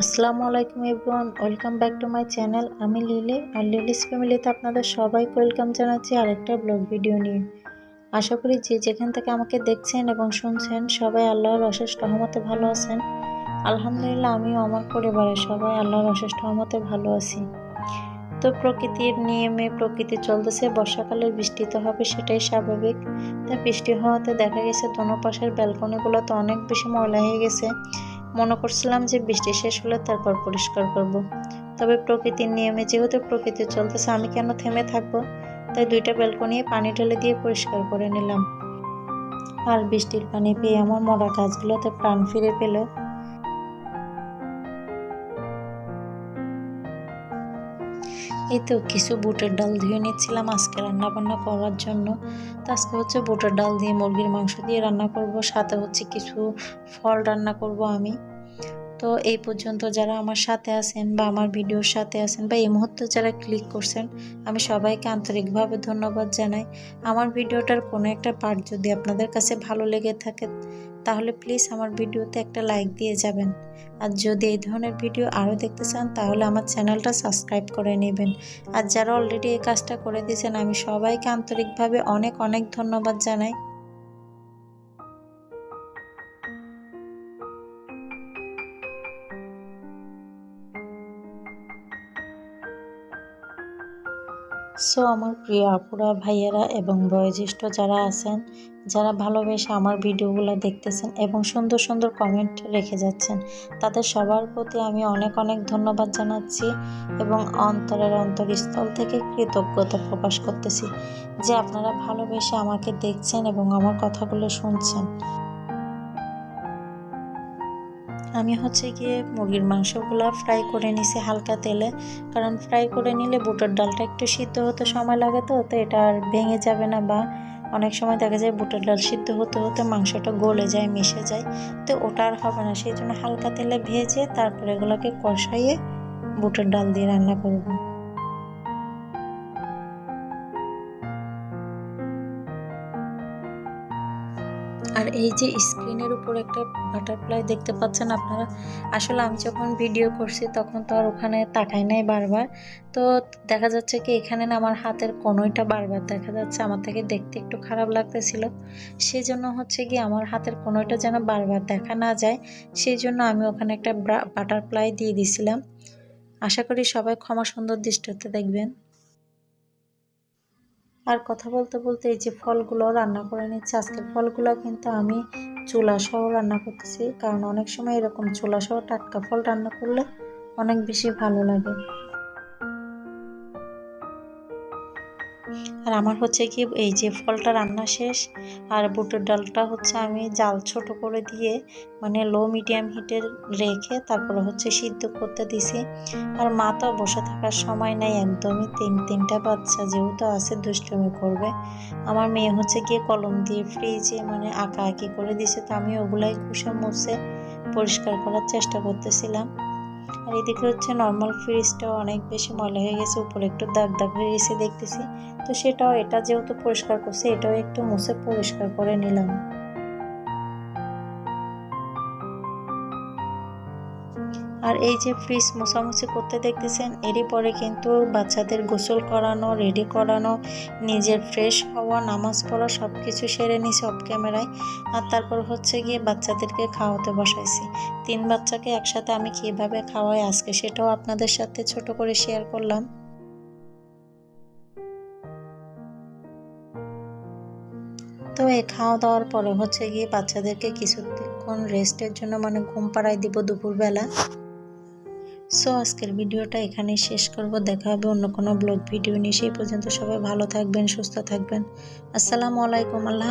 আসসালামু আলাইকুম everyone, welcome back to my channel. আমি লিলি আর লিলিস ফ্যামিলিতে আপনাদের সবাইকে ওয়েলকাম জানাচ্ছি আরেকটা ব্লগ ভিডিও নিয়ে। আশা করি যে যেখান থেকে আমাকে দেখছেন এবং শুনছেন, সবাই আল্লাহর অশেষ রহমতে ভালো আছেন। আলহামদুলিল্লাহ, আমিও আমার পরিবারের সবাই আল্লাহর অশেষ রহমতে ভালো আছি। তো প্রকৃতির নিয়মে প্রকৃতি চলতেছে, বর্ষাকালে বৃষ্টি তো হবে সেটাই স্বাভাবিক। তা বৃষ্টি হওয়াতে দেখা গেছে, দোনো পাশের ব্যালকনিগুলো তো অনেক বেশি ময়লা হয়ে গেছে। মনে করছিলাম যে বৃষ্টি শেষ হলে তারপর পরিষ্কার করব। তবে প্রকৃতির নিয়মে যেহেতু প্রকৃতি চলতেছে, আমি কেন থেমে থাকব? তাই দুইটা ব্যালকনি পানি ঢেলে দিয়ে পরিষ্কার করে নিলাম। আর বৃষ্টির পানি পেয়ে আমার মরা গাছগুলোতে প্রাণ ফিরে পেল। এই তো কিছু বুটের ডাল ধুয়ে নিচ্ছিলাম আজকে রান্না বান্না করার জন্য। তো আজকে হচ্ছে বুটের ডাল দিয়ে মুরগির মাংস দিয়ে রান্না করব, সাথে হচ্ছে কিছু ফল রান্না করব আমি। তো এই পর্যন্ত যারা আমার সাথে আছেন বা আমার ভিডিওর সাথে আছেন বা এই মুহূর্তে যারা ক্লিক করছেন, আমি সবাইকে আন্তরিকভাবে ধন্যবাদ জানাই। আমার ভিডিওটার কোনো একটা পার্ট যদি আপনাদের কাছে ভালো লেগে থাকে, তাহলে প্লিজ আমার ভিডিওতে একটা লাইক দিয়ে যাবেন। আর যদি এই ধরনের ভিডিও আরও দেখতে চান, তাহলে আমার চ্যানেলটা সাবস্ক্রাইব করে নেবেন। আর যারা অলরেডি এই কাজটা করে দিয়েছেন, আমি সবাইকে আন্তরিকভাবে অনেক অনেক ধন্যবাদ জানাই। সো আমার প্রিয় আপুরা, ভাইয়েরা এবং বয়োজ্যেষ্ঠ যারা আছেন, যারা ভালোবেসে আমার ভিডিওগুলো দেখতেছেন এবং সুন্দর সুন্দর কমেন্ট রেখে যাচ্ছেন, তাদের সবার প্রতি আমি অনেক অনেক ধন্যবাদ জানাচ্ছি এবং অন্তরের অন্তরস্থল থেকে কৃতজ্ঞতা প্রকাশ করতেছি যে আপনারা ভালোবেসে আমাকে দেখছেন এবং আমার কথাগুলো শুনছেন। আমি হচ্ছে গিয়ে মুরগির মাংসগুলো ফ্রাই করে নিছি হালকা তেলে। কারণ ফ্রাই করে নিলে বুটের ডালটা একটু সিদ্ধ হতে সময় লাগে তো তো এটা আর ভেঙে যাবে না বা অনেক সময় দেখা যায় বুটের ডাল সিদ্ধ হতে হতে মাংসটা গলে যায়, মিশে যায়। তো ওটা আর হবে না, সেই জন্য হালকা তেলে ভেজে তারপরে এগুলোকে কষাইয়ে বুটের ডাল দিয়ে রান্না করব। আর এই যে স্ক্রিনের উপর একটা বাটারফ্লাই দেখতে পাচ্ছেন আপনারা, আসলে আমি যখন ভিডিও করছি তখন তো আর ওখানে তাকাই নাই বারবার। তো দেখা যাচ্ছে কি এখানে না আমার হাতের কোনোইটা বারবার দেখা যাচ্ছে, আমার থেকে দেখতে একটু খারাপ লাগতেছিল। সেই জন্য হচ্ছে কি আমার হাতের কোনোইটা যেন বারবার দেখা না যায় সেই জন্য আমি ওখানে একটা বাটারফ্লাই দিয়ে দিছিলাম। আশা করি সবাই ক্ষমা সুন্দর দৃষ্টিতে দেখবেন। আর কথা বলতে বলতে এই যে ফলগুলো রান্না করে নিচ্ছে আজকের ফলগুলো কিন্তু আমি চুলা সহ রান্না করতেছি। কারণ অনেক সময় এরকম চুলা সহ টাটকা ফল রান্না করলে অনেক বেশি ভালো লাগে। আর আমার হচ্ছে কি, এই যে ফলটা রান্না শেষ আর বুটের ডালটা হচ্ছে আমি জাল ছোট করে দিয়ে মানে লো মিডিয়াম হিটে রেখে তারপরে হচ্ছে সিদ্ধ করতে দিছি। আর মা তো বসে থাকার সময় নাই, একদমই তিন, তিনটা বাচ্চা যেহেতু আছে, দুষ্টমি করবে। আমার মেয়ে হচ্ছে গিয়ে কলম দিয়ে ফ্রিজে মানে আঁকা আঁকি করে দিছে, তো আমি ওগুলাই ঘুষে মুছে পরিষ্কার করার চেষ্টা করতেছিলাম। আর এদিকে হচ্ছে নর্মাল ফ্রিজটাও অনেক বেশি ময়লা হয়ে গেছে, উপরে একটু দাগ দাগ হয়ে গেছে দেখতেছি। তো সেটাও, এটা যেহেতু পরিষ্কার করছে, এটাও একটু মুছে পরিষ্কার করে নিলাম। আর এই যে ফ্রিজ মোছামুছি করতে দেখতেছেন, এরই পরে কিন্তু বাচ্চাদের গোসল করানো, রেডি করানো, নিজের ফ্রেশ হওয়া, নামাজ পড়া সব কিছু সেরে নিছি অফ ক্যামেরায় আর তারপর হচ্ছে গিয়ে বাচ্চাদেরকে খাওয়াতে বসাইছি। তিন বাচ্চাকে একসাথে আমি কীভাবে খাওয়াই আজকে সেটাও আপনাদের সাথে ছোট করে শেয়ার করলাম। তো এই খাওয়া দাওয়ার পরে হচ্ছে গিয়ে বাচ্চাদেরকে কিছুক্ষণ রেস্টের জন্য মানে ঘুম পাড়াই দিব দুপুরবেলা। সো আজকের ভিডিওটা এখানে শেষ করব। দেখা হবে অন্য কোনো ব্লগ ভিডিও নিয়ে। সেই পর্যন্ত সবাই ভালো থাকবেন, সুস্থ থাকবেন। আসসালামু আলাইকুম, আল্লাহ